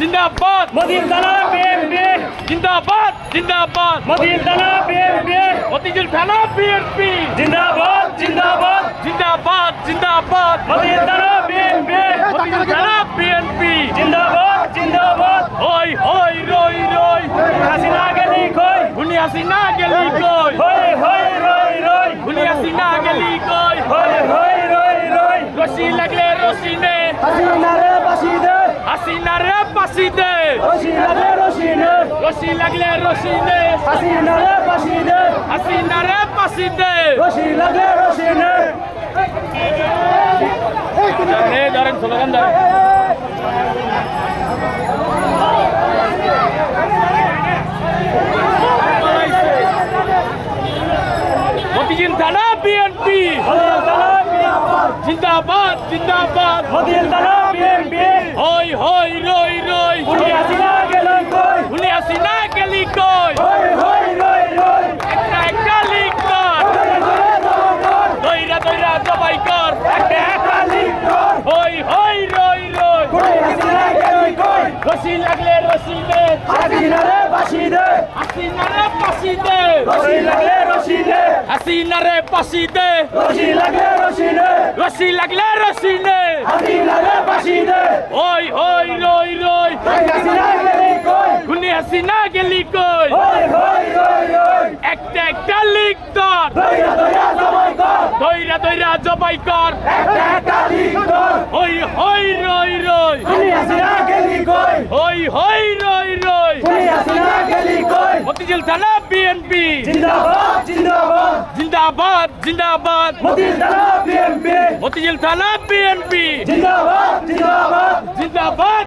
জিন্দাবাদ। মদিন থানা বিএনপি। জিন্দাবাদ জিন্দাবাদ। মদিন থানা বিএনপি। মতিঝিল থানা বিএনপি। জিন্দাবাদ জিন্দাবাদ। জিন্দাবাদ জিন্দাবাদ। মদিন থানা বিএনপি। মতিঝিল থানা বিএনপি। জিন্দাবাদ জিন্দাবাদ। হই হই রই রই। হাসিনা গেলি কই? গুনি হাসিনা গেলি কই? হই হই রই রই। গুনি হাসিনা গেলি কই? হই হই রই রই। রশি লাগলে রশি নে। হাসিনা হাসিনা রে পাশি দে। হাসিনা রে রশি নে। রশি লাগলে রশি নে হাসিনা রে বাসি দে। হাসিনা রে পাশি দে। রশি লাগে রশি নে। ধরে ধরেন স্লোগান ধরেন। মতিঝিল থানা বিএনপি। জিন্দাবাদ জিন্দাবাদ। মদিন থানা হই হই রই রই পুরি হাসিনা গেলি কই? গুনি হাসিনা গেলি কই? হই হই রই রই। একটা একটা লিক কর। দইরা দইরা জবাই কর। একটা একটা লিখ কর। হই হই রই রই। পুরি হাসিনা গেলি কই? রশি লাগলে রশি দে। হাসিনা রে বাসি দে। হাসিনা রে পাশি দে। রশি লাগে রশি দে। হাসিনা রে পাশি দে। রশি লাগে রশি দে। রশি লাগলে রশি নে হাসিনা রে দে হই রই রই গুনি হাসিনা গেলি কই একটা একটা লিক কর। দইরা দইরা জবাই কর। কর। হই রই রই কই হই রই রই মতিঝিল থানা বিএনপি জিন্দাবাদ জিন্দাবাদ। জিন্দাবাদ জিন্দাবাদ। মতিঝিল থানা বিএনপি জিন্দাবাদ জিন্দাবাদ। জিন্দাবাদ।